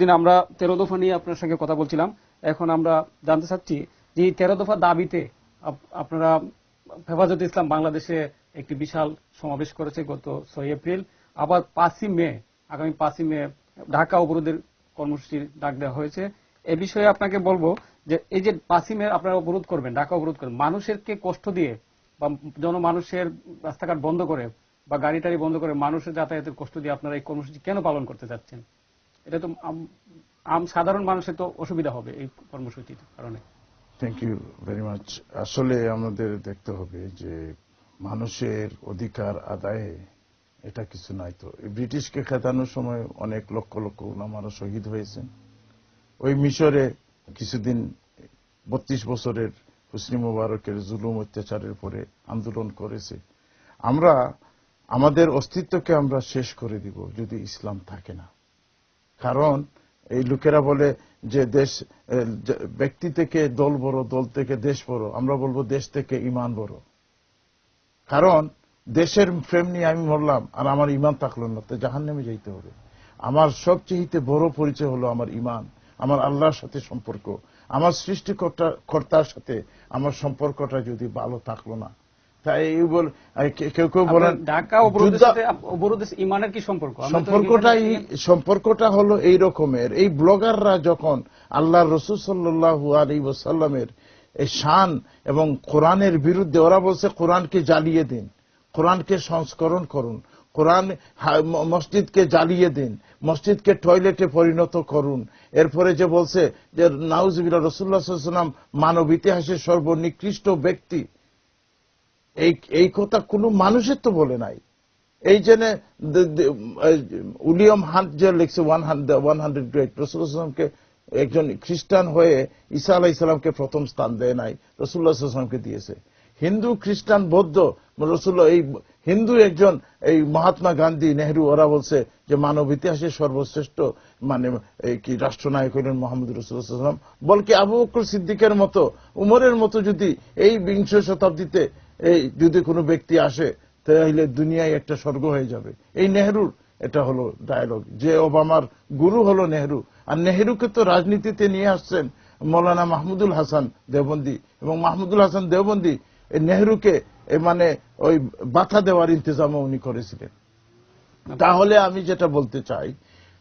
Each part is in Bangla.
দিন আমরা তেরো দফা নিয়ে আপনার সঙ্গে কথা বলছিলাম। এখন আমরা জানতে চাচ্ছি যে এই তেরো দফা দাবিতে আপনারা হেফাজত ইসলাম বাংলাদেশে একটি বিশাল সমাবেশ করেছে গত ছয় এপ্রিল। আবার পাঁচই মে, আগামী পাঁচই মে ঢাকা অবরোধের কর্মসূচির ডাক দেওয়া হয়েছে। এ বিষয়ে আপনাকে বলব যে এই যে পাঁচই মে আপনারা অবরোধ করবেন, ঢাকা অবরোধ করবেন, মানুষেরকে কষ্ট দিয়ে বা জনমানুষের রাস্তাঘাট বন্ধ করে বা গাড়ি টাড়ি বন্ধ করে মানুষের যাতায়াতের কষ্ট দিয়ে আপনারা এই কর্মসূচি কেন পালন করতে যাচ্ছেন এটা তো আম- সাধারণ মানুষের তো অসুবিধা হবে এই কর্মসূচির কারণে। থ্যাংক ইউ ভেরি মাচ আসলে আমাদের দেখতে হবে যে মানুষের অধিকার আদায়ে এটা কিছু নাই তো। ব্রিটিশকে খেতানোর সময় অনেক লক্ষ লক্ষ ওলামারা শহীদ হয়েছেন। ওই মিশরে কিছুদিন বত্রিশ বছরের হুসনি মুবারকের জুলুম অত্যাচারের পরে আন্দোলন করেছে। আমরা, আমাদের অস্তিত্বকে আমরা শেষ করে দিব যদি ইসলাম থাকে না। কারণ এই লোকেরা বলে যে দেশ ব্যক্তি থেকে দল বড়, দল থেকে দেশ বড়। আমরা বলব দেশ থেকে ইমান বড়। কারণ দেশের প্রেম নিয়ে আমি মরলাম আর আমার ইমান থাকল না, তো জাহান নেমে যাইতে হবে। আমার সবচেয়ে বড় পরিচয় হলো আমার ইমান, আমার আল্লাহর সাথে সম্পর্ক। আমার সৃষ্টিকর্তা, কর্তার সাথে আমার সম্পর্কটা যদি ভালো থাকল না কেউ কেউ বলেন ঢাকা অবরোধের ইমানের কি সম্পর্ক? সম্পর্কটাই সম্পর্কটা হলো এই রকমের। এই ব্লগাররা যখন আল্লাহ রসুল সাল্লাহ আলী ওসাল্লামের এই শান এবং কোরআনের বিরুদ্ধে ওরা বলছে কোরআনকে জ্বালিয়ে দিন। কোরআনকে সংস্করণ করুন। কোরআন মসজিদকে জ্বালিয়ে দিন। মসজিদকে টয়লেটে পরিণত করুন। এরপরে যে বলছে যে নাউজবিল্লা রসুল্লাহ সাল্লাম মানব ইতিহাসের সর্বনিকৃষ্ট ব্যক্তি। এই এই কথা কোনো মানুষের তো বলে নাই। এই জন্য উলিয়াম হান্ট যে লিখছে, one hundred one hundred great রসুল্লাহামকে একজন খ্রিস্টান হয়ে ঈসা আলাহ ইসলামকে প্রথম স্থান দেয় নাই রসুল্লাহামকে দিয়েছে। হিন্দু, খ্রিস্টান, বৌদ্ধ রসুল্লাহ এই হিন্দু একজন, এই মহাত্মা গান্ধী, নেহরু, ওরা বলছে যে মানব ইতিহাসের সর্বশ্রেষ্ঠ মানে কি রাষ্ট্রনায়ক হলেন মোহাম্মদ রসুল্লাহাম বলকে আবু বকর সিদ্দিকের মতো, উমরের মতো যদি এই বিংশ শতাব্দীতে এই যদি কোনো ব্যক্তি আসে, তাহলে দুনিয়ায় একটা স্বর্গ হয়ে যাবে। এই নেহরুর এটা হলো ডায়লগ যে ওবামার গুরু হলো নেহরু। আর নেহরুকে তো রাজনীতিতে নিয়ে আসছেন মৌলানা মাহমুদুল হাসান দেওবন্দি। এবং মাহমুদুল হাসান দেওবন্দি, এই নেহরুকে মানে ওই বাধা দেওয়ার ইন্তজামও উনি করেছিলেন। তাহলে আমি যেটা বলতে চাই,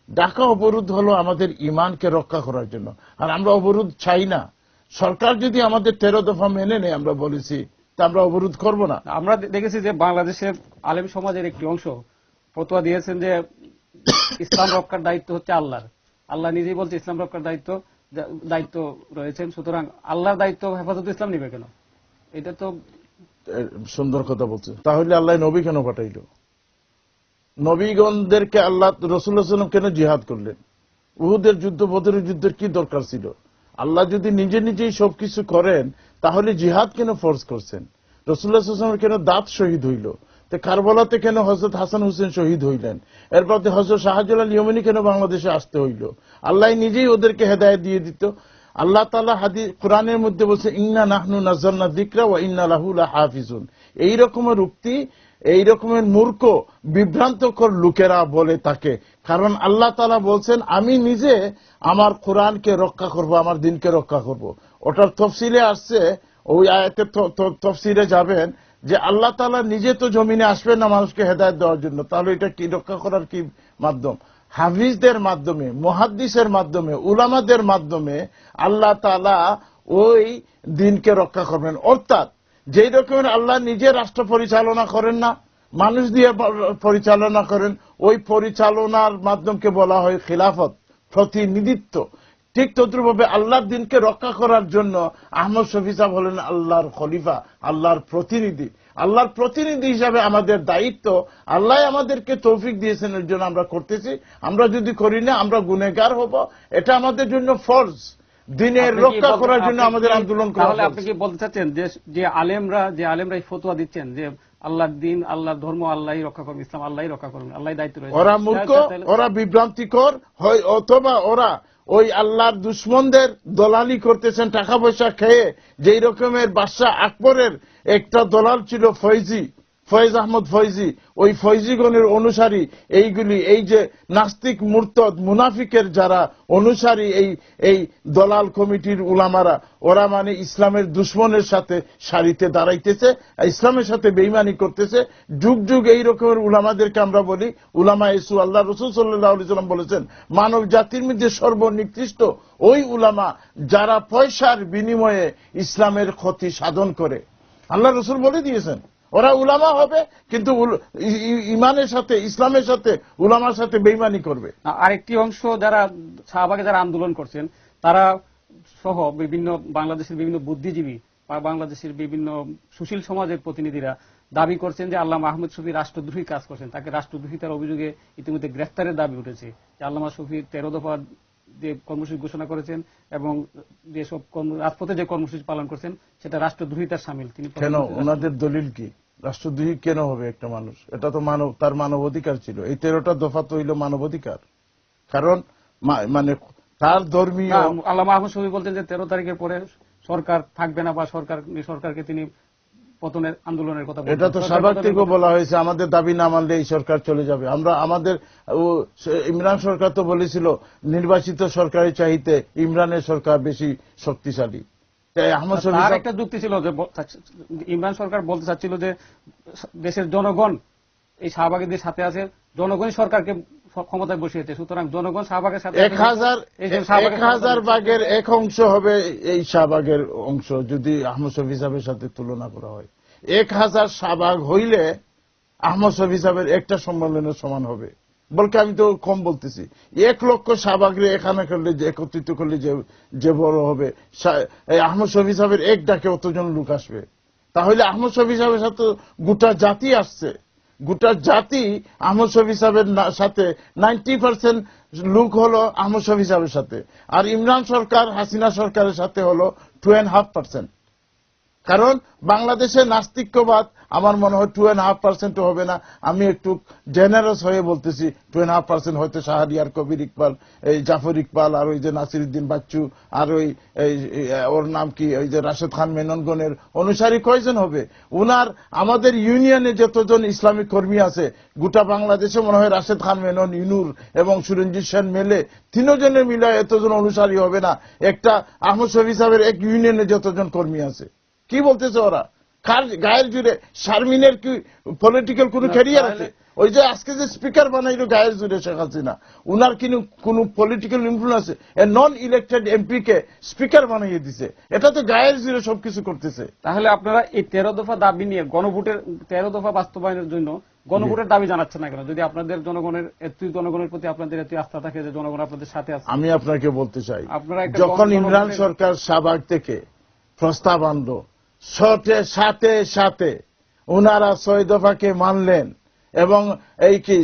ঢাকা অবরোধ হলো আমাদের ইমানকে রক্ষা করার জন্য। আর আমরা অবরোধ চাই না। সরকার যদি আমাদের তেরো দফা মেনে নেয়, আমরা বলেছি আমরা অবরোধ করব না। আমরা দেখেছি যে বাংলাদেশের আলেম সমাজের একটি অংশ ফতোয়া দিয়েছেন যে ইসলাম রক্ষার দায়িত্ব হচ্ছে আল্লাহর। আল্লাহ নিজেই বলছে ইসলাম রক্ষার দায়িত্ব দায়িত্ব রয়েছেন। সুতরাং আল্লাহর দায়িত্ব হেফাজত ইসলাম নিবে কেন? এটা তো সুন্দর কথা বলছে। তাহলে আল্লাহ নবী কেন পাঠাইল? নবীগণদেরকে আল্লাহ রসুল্লাহাম কেন জিহাদ করলেন? উহুদের যুদ্ধ বদরের যুদ্ধের কি দরকার ছিল? আল্লাহ যদি নিজে নিজেই সবকিছু করেন তাহলে জিহাদ কেন ফোর্স করছেন? রসুল্লাহামের কেন দাঁত শহীদ হইল? তো কারবালাতে কেন হজরত হাসান হোসেন শহীদ হইলেন? এরপর হজরত শাহজালাল ইয়মনি কেন বাংলাদেশে আসতে হইল? আল্লাহ নিজেই ওদেরকে হেদায়ত দিয়ে দিত। আল্লাহ তালা হাদি কোরআনের মধ্যে বলছে, ইন্না নাহনু নাজান্না দিকরা ও ইন্না লাহুলা হাফিজুন এই রকমের উক্তি, এই রকমের মূর্খ, বিভ্রান্তকর লোকেরা বলে তাকে। কারণ আল্লাহ তালা বলছেন, আমি নিজে আমার কোরআনকে রক্ষা করব, আমার দিনকে রক্ষা করব। ওটার তফসিলে আসছে, ওই আয়াতের ত- ত- তফসিলে যাবেন যে আল্লাহ তালা নিজে তো জমিনে আসবেন না মানুষকে হেদায়ত দেওয়ার জন্য। তাহলে এটা কি রক্ষা করার কি মাধ্যম? হাফিজদের মাধ্যমে, মুহাদ্দিসের মাধ্যমে, উলামাদের মাধ্যমে আল্লাহ তালা ওই দিনকে রক্ষা করবেন। অর্থাৎ যেই রকমের আল্লাহ নিজে রাষ্ট্র পরিচালনা করেন না, মানুষ দিয়ে পরিচালনা করেন, ওই পরিচালনার মাধ্যমকে বলা হয় খিলাফত, প্রতিনিধিত্ব। ঠিক তদ্রুপভাবে আল্লাহর দিনকে রক্ষা করার জন্য আহমদ শফি সাহেব হলেন আল্লাহর খলিফা আল্লাহর প্রতিনিধি। আল্লাহর প্রতিনিধি হিসাবে আমাদের দায়িত্ব আল্লাহ আমাদেরকে তৌফিক দিয়েছেন এর জন্য আমরা করতেছি। আমরা যদি করি না আমরা গুনেগার হব। এটা আমাদের জন্য ফরজ। দিনের রক্ষা করার জন্য আমাদের আন্দোলন করা আপনি কি বলতে চাচ্ছেন যে যে আলেমরা যে আলেমরা এই ফতোয়া দিচ্ছেন যে আল্লাহর দিন আল্লাহর ধর্ম আল্লাহ রক্ষা করবেন ইসলাম আল্লাহ রক্ষা করবেন আল্লাহ দায়িত্ব রয়েছে। ওরা মূর্খ ওরা বিভ্রান্তিকর হয় অথবা ওরা ওই আল্লাহর দুশ্মনদের দলালি করতেছেন টাকা পয়সা খেয়ে যেই রকমের বাদশাহ আকবরের একটা দলাল ছিল ফৈজি ফয়েজ আহমদ ফয়জি, ওই ফয়জিগণের অনুসারী এইগুলি, এই যে নাস্তিক মুরতদ, মুনাফিকের যারা অনুসারী এই এই দলাল কমিটির উলামারা, ওরা মানে ইসলামের দুশ্মনের সাথে সারিতে দাঁড়াইতেছে ইসলামের সাথে বেইমানি করতেছে। যুগ যুগ এই রকমের উলামাদেরকে আমরা বলি, উলামা ইসু আল্লাহ রসুল সাল্লাম বলেছেন, মানব জাতির মধ্যে সর্বনিকৃষ্ট ওই উলামা যারা পয়সার বিনিময়ে ইসলামের ক্ষতি সাধন করে। আল্লাহ রসুল বলে দিয়েছেন। ওরা উলামা হবে, কিন্তু ইমানের সাথে, ইসলামের সাথে, উলামার সাথে বেইমানি করবে। আরেকটি অংশ যারা শাহবাগে যারা আন্দোলন করছেন, তারা সহ বিভিন্ন বাংলাদেশের বিভিন্ন বুদ্ধিজীবী বা বাংলাদেশের বিভিন্ন সুশীল সমাজের প্রতিনিধিরা দাবি করছেন যে আল্লাহ মাহমুদ শফি রাষ্ট্রদ্রোহী কাজ করছেন। তাকে রাষ্ট্রদ্রোহিতার অভিযোগে ইতিমধ্যে গ্রেফতারের দাবি উঠেছে। যে আল্লামা শফি তেরো দফা যে কর্মসূচি ঘোষণা করেছেন এবং যেসব রাজপথে যে কর্মসূচি পালন করছেন সেটা রাষ্ট্রদ্রোহিতার সামিল। তিনি কেন? ওনাদের দলিল কি? রাষ্ট্রদ্রোহী কেন হবে একটা মানুষ? এটা তো মানব তার মানব অধিকার ছিল। এই তেরোটা দফা তো হইল মানব অধিকার কারণ মানে তার ধর্মীয় আল্লাহ মাহমুদ শফি বলছেন যে তেরো তারিখের পরে সরকার থাকবে না বা সরকার সরকারকে তিনি পতনের আন্দোলনের কথা এটা তো সরকার স্বাভাবিক পতনের থেকেও কথা- বলা হয়েছে আমাদের দাবি না মানলে এই সরকার চলে যাবে। আমরা আমাদের ইমরান সরকার তো বলেছিল নির্বাচিত সরকারের চাইতে ইমরানের সরকার বেশি শক্তিশালী। তার একটা যুক্তি ছিল যে ইমরান সরকার বলতে চাচ্ছিল যে দেশের জনগণ এই শাহবাগীদের সাথে আছে জনগণই সরকারকে ক্ষমতায় বসিয়েছে সুতরাং জনগণ শাহবাগের সাথে এক হাজার এক হাজার বাগের এক অংশ হবে এই শাহবাগের অংশ যদি আহমদ শফি সাহেবের সাথে তুলনা করা হয়। এক হাজার শাহবাগ হইলে আহমদ শফি সাহেবের একটা সম্মেলনের সমান হবে। বলকে আমি তো কম বলতেছি। এক লক্ষ শাহবাগরে এখানে করলে যে একত্রিত করলে যে যে বড় হবে এই আহমদ শফি সাহেবের এক ডাকে অতজন লোক আসবে। তাহলে আহমদ শফি সাহেবের সাথে গোটা জাতি আসছে। গোটা জাতি আহমদ শফি সাহেবের সাথে নাইনটি পার্সেন্ট লোক হলো আহমদ শফি সাহেবের সাথে। আর ইমরান সরকার, হাসিনা সরকারের সাথে হলো টু অ্যান্ড হাফ পার্সেন্ট কারণ বাংলাদেশে নাস্তিক্যবাদ আমার মনে হয় টু অ্যান্ড হাফ পার্সেন্ট হবে না। আমি একটু জেনারেস হয়ে বলতেছি টু অ্যান্ড হাফ পার্সেন্ট হয়তো শাহরিয়ার কবির ইকবাল, এই জাফর ইকবাল আর ওই যে নাসিরুদ্দিন বাচ্চু আর ওই ওর নাম কি, ওই যে রাশেদ খান মেননগণের অনুসারী কয়জন হবে? উনার, আমাদের ইউনিয়নে যতজন ইসলামিক কর্মী আছে, গোটা বাংলাদেশে মনে হয় রাশেদ খান মেনন, ইনুর এবং সুরঞ্জিত সেন মেলে, তিনজনের মিলে এতজন অনুসারী হবে না। একটা আহমদ শফি সাহেবের এক ইউনিয়নে যতজন কর্মী আছে। কি বলতেছে ওরা? কার গায়ের জুড়ে শারমিনের কি পলিটিক্যাল কোন ক্যারিয়ার আছে? ওই যে আজকে যে স্পিকার বানাইলো গায়ের জুড়ে শেখ হাসিনা উনার কিন্তু কোন পলিটিক্যাল ইনফ্লুয়েন্স আছে? নন ইলেক্টেড এমপি কে স্পিকার বানাইয়ে দিছে। এটা তো গায়ের জুড়ে সবকিছু করতেছে। তাহলে আপনারা এই তেরো দফা দাবি নিয়ে গণভোটের তেরো দফা বাস্তবায়নের জন্য গণভোটের দাবি জানাচ্ছেন না কেন? যদি আপনাদের জনগণের এতই জনগণের প্রতি আপনাদের এতই আস্থা থাকে যে জনগণ আপনাদের সাথে আছে। আমি আপনাকে বলতে চাই আপনারা যখন ইমরান সরকার শাহবাগ থেকে প্রস্তাব আনলো সাথে সাথে সাথে। উনারা ছয় দফাকে মানলেন এবং এই কি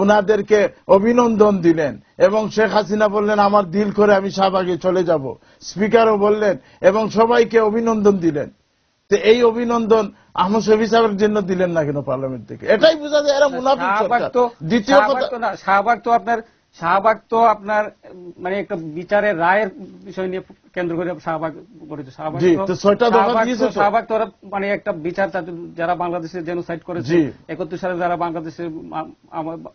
উনাদেরকে অভিনন্দন দিলেন এবং শেখ হাসিনা বললেন আমার দিল করে আমি শাহবাগে চলে যাব। স্পিকারও বললেন এবং সবাইকে অভিনন্দন দিলেন। তো এই অভিনন্দন আহমদ শফি সাহেবের জন্য দিলেন না কেন পার্লামেন্ট থেকে? এটাই বোঝা যায় এরা মুনাফিক দ্বিতীয় কথা শাহবাগ তো আপনার শাহবাগ তো আপনার মানে একটা বিচারের রায়ের বিষয় নিয়ে কেন্দ্র করে শাহবাগ গঠিত। শাহবাগ শাহবাগ তো- মানে একটা বিচার যারা বাংলাদেশে জেনোসাইড করেছে একত্রিশ সালে যারা বাংলাদেশে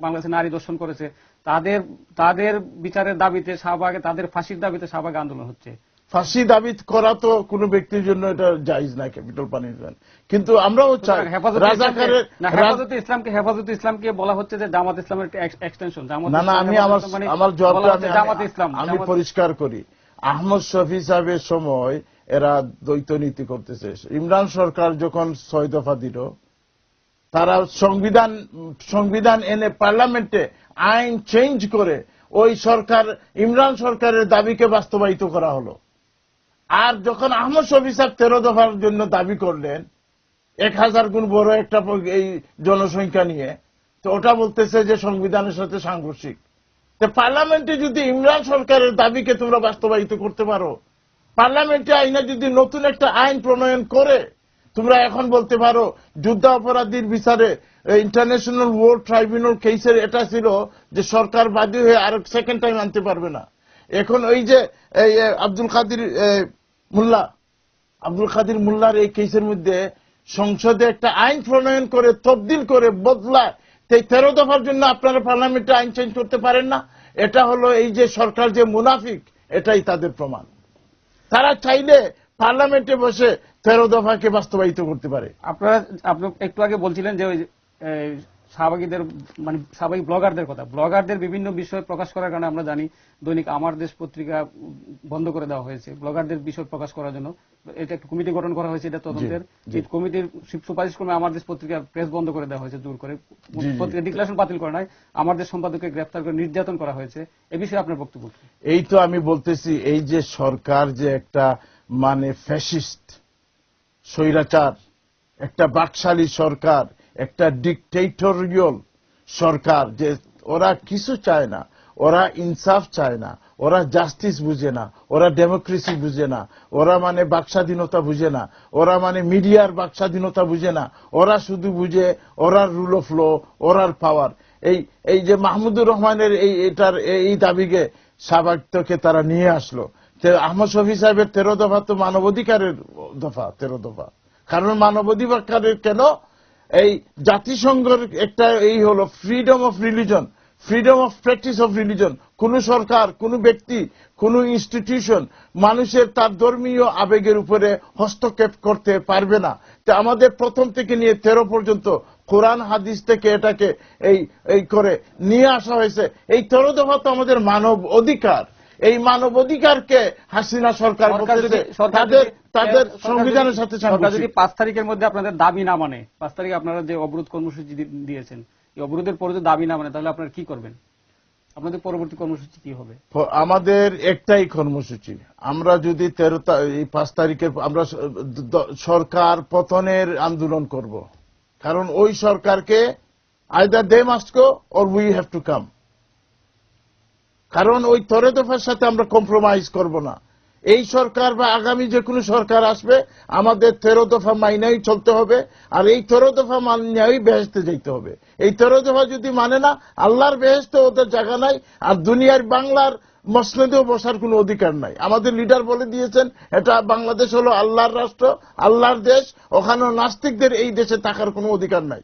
বাংলাদেশে নারী দর্শন করেছে তাদের তাদের বিচারের দাবিতে শাহবাগে তাদের ফাঁসির দাবিতে শাহবাগ আন্দোলন হচ্ছে। ফাঁসি দাবি করা তো কোনো ব্যক্তির জন্য এটা জায়জ না ক্যাপিটাল পানিশমেন্ট। কিন্তু আমরাও চাই রাজাকারের ইসলামকে- হেফাজতে ইসলামকে হেফাজতে ইসলামকে বলা হচ্ছে যে জামাত ইসলামের এক্সটেনশন না না আমি আমার আমার জবাবটা আমি জামাত ইসলাম আমি পরিষ্কার করি। আহমদ শফি সাহেবের সময় এরা দ্বৈত নীতি করতেছে। ইমরান সরকার যখন ছয় দফা দিল তারা সংবিধান সংবিধান এনে পার্লামেন্টে আইন চেঞ্জ করে ওই সরকার ইমরান সরকারের দাবিকে বাস্তবায়িত করা হলো। আর যখন আহমদ শফি সাহেব তেরো দফার জন্য দাবি করলেন, এক হাজার গুণ বড় একটা এই জনসংখ্যা নিয়ে, তো ওটা বলতেছে যে সংবিধানের সাথে সাংঘর্ষিক। তো পার্লামেন্টে যদি ইমরান সরকারের দাবিকে তোমরা বাস্তবায়িত করতে পারো, পার্লামেন্টে আইনে যদি নতুন একটা আইন প্রণয়ন করে, তোমরা এখন বলতে পারো যুদ্ধ অপরাধীর বিচারে ইন্টারন্যাশনাল ওয়ার ট্রাইব্যুনাল কেসের এটা ছিল যে সরকার বাদী হয়ে আর সেকেন্ড টাইম আনতে পারবে না। এখন ওই যে আব্দুল কাদির মোল্লা, আব্দুল কাদির মোল্লার এই কেসের মধ্যে সংসদে একটা আইন প্রণয়ন করে, তবদিল করে, বদলায়। সেই তেরো দফার জন্য আপনারা পার্লামেন্টে আইন চেঞ্জ করতে পারেন না। এটা হলো এই যে সরকার যে মুনাফিক, এটাই তাদের প্রমাণ। তারা চাইলে পার্লামেন্টে বসে তেরো দফাকে বাস্তবায়িত করতে পারে। আপনারা, আপনি একটু আগে বলছিলেন যে শাহবাগীদের মানে শাহবাগী ব্লগারদের কথা। ব্লগারদের বিভিন্ন বিষয় প্রকাশ করার কারণে আমরা জানি দৈনিক আমার দেশ পত্রিকা বন্ধ করে দেওয়া হয়েছে। ব্লগারদের বিষয় প্রকাশ করার জন্য। এটা একটা কমিটি গঠন করা হয়েছে এটা তদন্তের। কমিটির সুপারিশ ক্রমে আমার দেশ পত্রিকার প্রেস বন্ধ করে দেওয়া হয়েছে জোর করে। পত্রিকা ডিক্লারেশন বাতিল করে নাই। আমার দেশ সম্পাদককে গ্রেফতার করে নির্যাতন করা হয়েছে। এ বিষয়ে আপনার বক্তব্য এই তো আমি বলতেছি এই যে সরকার যে একটা মানে ফ্যাসিস্ট স্বৈরাচার একটা বাকশালী সরকার একটা ডিকটেটরিয়াল সরকার যে ওরা কিছু চায় না, ওরা ইনসাফ চায় না, ওরা জাস্টিস বুঝে না, ওরা ডেমোক্রেসি বুঝে না, ওরা মানে বাকস্বাধীনতা বুঝে না, ওরা মানে মিডিয়ার বাকস্বাধীনতা বুঝে না, ওরা শুধু বুঝে ওরার রুল অফ ল ওরার পাওয়ার এই এই যে মাহমুদুর রহমানের এই, এটার এই দাবিকে সাবাক্তকে তারা নিয়ে আসলো। আহমদ শফি সাহেবের তেরো দফা তো মানবাধিকারের দফা, তেরো দফা। কারণ মানবাধিকারের কেন? এই জাতিসংঘের একটা এই হলো freedom of religion freedom of practice of religion কোন সরকার কোন ব্যক্তি কোন ইনস্টিটিউশন মানুষের তার ধর্মীয় আবেগের উপরে হস্তক্ষেপ করতে পারবে না। তো আমাদের প্রথম থেকে নিয়ে তেরো পর্যন্ত কোরআন হাদিস থেকে এটাকে এই এই করে নিয়ে আসা হয়েছে। এই তেরো দফা তো আমাদের মানব অধিকার। এই মানব অধিকারকে হাসিনা সরকার তাদের তাদের সংবিধানের সাথে সরকার যদি পাঁচ তারিখের মধ্যে আপনাদের দাবি না মানে পাঁচ তারিখে আপনারা যে অবরোধ কর্মসূচি দিয়েছেন এই অবরোধের পরে যদি দাবি না মানে তাহলে আপনারা কি করবেন? আপনাদের পরবর্তী কর্মসূচি কি হবে? আমাদের একটাই কর্মসূচি। আমরা যদি তেরো এই পাঁচ তারিখের আমরা সরকার পতনের আন্দোলন করব। কারণ ওই সরকারকে either they must go or we have to come কারণ ওই তরে দফার সাথে আমরা কম্প্রোমাইজ করব না। এই সরকার বা আগামী যে কোনো সরকার আসবে, আমাদের তেরো দফা মাইনাই চলতে হবে, আর এই তেরো দফা মানিয়াই বেহেস্তে যেতে হবে। এই তেরো দফা যদি মানে না, আল্লাহর বেহেস্তে ওদের জায়গা নাই, আর দুনিয়ার বাংলার মসনদেও বসার কোনো অধিকার নাই। আমাদের লিডার বলে দিয়েছেন, এটা বাংলাদেশ হলো আল্লাহর রাষ্ট্র, আল্লাহর দেশ ওখানে নাস্তিকদের এই দেশে থাকার কোনো অধিকার নাই।